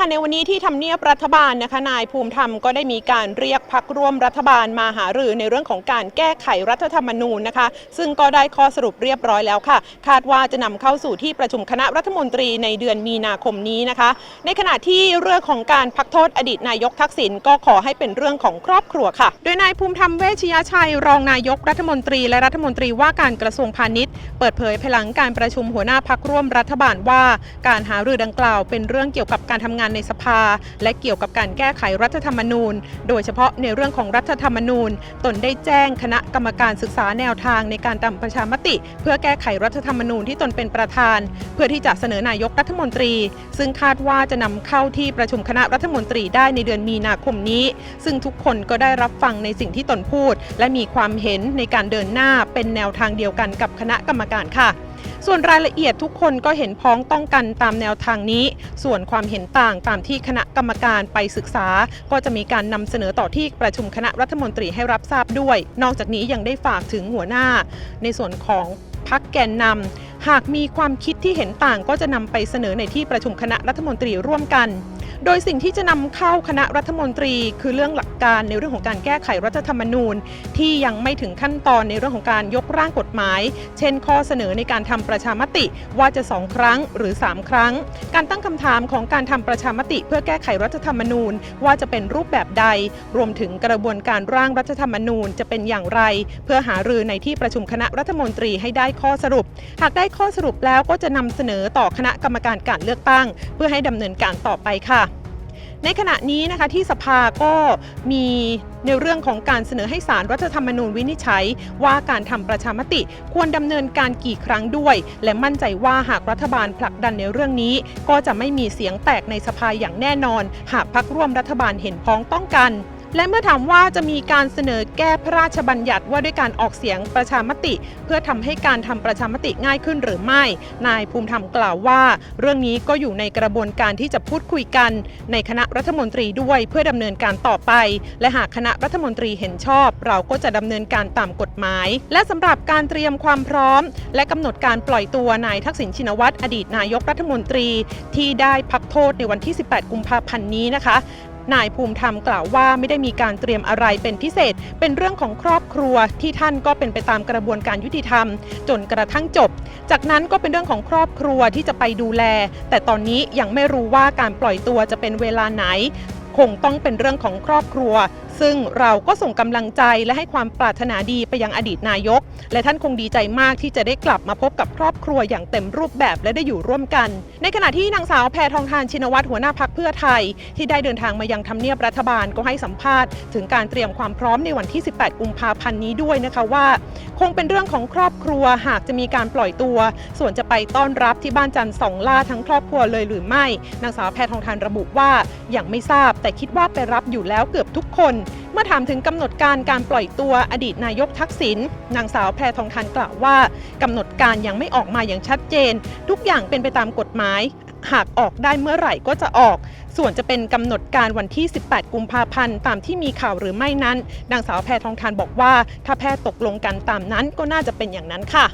ค่ะในวันนี้ที่ทำเนียบรัฐบาลนะคะนายภูมิธรรมก็ได้มีการเรียกพักร่วมรัฐบาลมาหารือในเรื่องของการแก้ไขรัฐธรรมนูญนะคะ ซึ่งก็ได้ข้อสรุปเรียบร้อยแล้วค่ะ คาดว่าจะนำเข้าสู่ที่ประชุมคณะรัฐมนตรีในเดือนมีนาคมนี้นะคะ ในขณะที่เรื่องของการพักโทษอดีตนายกทักษิณก็ขอให้เป็นเรื่องของครอบครัวค่ะ โดยนายภูมิธรรมเวชยชัย รองนายกรัฐมนตรี และรัฐมนตรีว่าการกระทรวงพาณิชย์ เปิดเผยภายหลังการประชุมหัวหน้าพักร่วมรัฐบาลว่า การหารือดังกล่าวเป็นเรื่องเกี่ยวกับการทำงานในสภา และเกี่ยวกับการแก้ไขรัฐธรรมนูญ โดยเฉพาะในเรื่องของรัฐธรรมนูญ ตนได้แจ้งคณะกรรมการศึกษาแนวทางในการทำประชามติ เพื่อแก้ไขรัฐธรรมนูญที่ตนเป็นประธาน เพื่อที่จะเสนอนายกรัฐมนตรี ซึ่งคาดว่าจะนำเข้าที่ประชุมคณะรัฐมนตรีได้ในเดือนมีนาคมนี้ ซึ่งทุกคนก็ได้รับฟังในสิ่งที่ตนพูด และมีความเห็นในการเดินหน้าเป็นแนวทางเดียวกันกับคณะกรรมการค่ะ ส่วนรายละเอียดทุกคนก็เห็นพ้องต้องกันตามแนวทางนี้ ส่วนความเห็นต่างตามที่คณะกรรมการไปศึกษา ก็จะมีการนำเสนอต่อที่ประชุมคณะรัฐมนตรีให้รับทราบด้วย นอกจากนี้ยังได้ฝากถึงหัวหน้า ในส่วนของพักแกนนำหากมีความคิดที่เห็นต่างก็จะนำไปเสนอในที่ประชุมคณะรัฐมนตรีร่วมกัน โดยสิ่งที่จะนำเข้าคณะรัฐมนตรี คือเรื่องหลักการในเรื่องของการแก้ไขรัฐธรรมนูญ ที่ยังไม่ถึงขั้นตอนในเรื่องของการยกร่างกฎหมาย เช่น ข้อเสนอในการทำประชามติว่าจะ 2 ครั้งหรือ 3 ครั้ง การตั้งคำถามของการทำประชามติ เพื่อแก้ไขรัฐธรรมนูญ ว่าจะเป็นรูปแบบใด รวมถึงกระบวนการร่างรัฐธรรมนูญจะเป็นอย่างไร เพื่อหารือในที่ประชุมคณะรัฐมนตรีให้ได้ข้อสรุป หากได้ข้อสรุปแล้วก็จะนำเสนอต่อคณะกรรมการการเลือกตั้ง เพื่อให้ดำเนินการต่อไปค่ะ ในขณะนี้นะคะที่สภาก็มีในเรื่องของการเสนอให้สารรัฐธรรมนูญวินิจฉัย ว่าการทำประชามติควรดำเนินการกี่ครั้งด้วย และมั่นใจว่าหากรัฐบาลผลักดันในเรื่องนี้ ก็จะไม่มีเสียงแตกในสภาอย่างแน่นอน หากพักร่วมรัฐบาลเห็นพ้องต้องกัน และเมื่อถามว่าจะมีการเสนอแก้พระราชบัญญัติว่าด้วยการออกเสียงประชามติ เพื่อทำให้การทำประชามติง่ายขึ้นหรือไม่ นายภูมิธรรมกล่าวว่า เรื่องนี้ก็อยู่ในกระบวนการที่จะพูดคุยกัน ในคณะรัฐมนตรีด้วยเพื่อดำเนินการต่อไป และหากคณะรัฐมนตรีเห็นชอบ เราก็จะดำเนินการตามกฎหมาย และสำหรับการเตรียมความพร้อม และกำหนดการปล่อยตัวนายทักษิณชินวัตรอดีตนายกรัฐมนตรี ที่ได้พักโทษในวันที่ 18 กุมภาพันธ์นี้นะคะ นายภูมิธรรมกล่าวว่าไม่ได้มีการเตรียมอะไรเป็นพิเศษ เป็นเรื่องของครอบครัวที่ท่านก็เป็นไปตามกระบวนการยุติธรรม จนกระทั่งจบ จากนั้นก็เป็นเรื่องของครอบครัวที่จะไปดูแล แต่ตอนนี้ยังไม่รู้ว่าการปล่อยตัวจะเป็นเวลาไหน คงต้องเป็นเรื่องของครอบครัว ซึ่งเราก็ส่งกำลังใจและให้ความปรารถนาดีไปยังอดีตนายก และท่านคงดีใจมากที่จะได้กลับมาพบกับครอบครัวอย่างเต็มรูปแบบและได้อยู่ร่วมกัน ในขณะที่นางสาวแพทองทานชินวัตรหัวหน้าพักเพื่อไทย ที่ได้เดินทางมายังทำเนียบรัฐบาลก็ให้สัมภาษณ์ ถึงการเตรียมความพร้อมในวันที่ 18 กุมภาพันธ์นี้ด้วยนะคะว่า คงเป็นเรื่องของครอบครัวหากจะมีการปล่อยตัว ส่วนจะไปต้อนรับที่บ้านจันทร์สองล่าทั้งครอบครัวเลยหรือไม่นางสาวแพทองทานระบุว่ายังไม่ทราบ แต่คิดว่าไปรับอยู่แล้วเกือบทุกคน เมื่อถามถึงกำหนดการการปล่อยตัวอดีตนายกทักษิณนางสาวแพรทองทานกล่าวว่ากำหนดการยังไม่ออกมาอย่างชัดเจน ทุกอย่างเป็นไปตามกฎหมาย หากออกได้เมื่อไหร่ก็จะออก ส่วนจะเป็นกำหนดการวันที่ 18 กุมภาพันธ์ตามที่มีข่าวหรือไม่นั้นนางสาวแพรทองทานบอกว่า ถ้าแพทย์ตกลงกันตามนั้นก็น่าจะเป็นอย่างนั้นค่ะ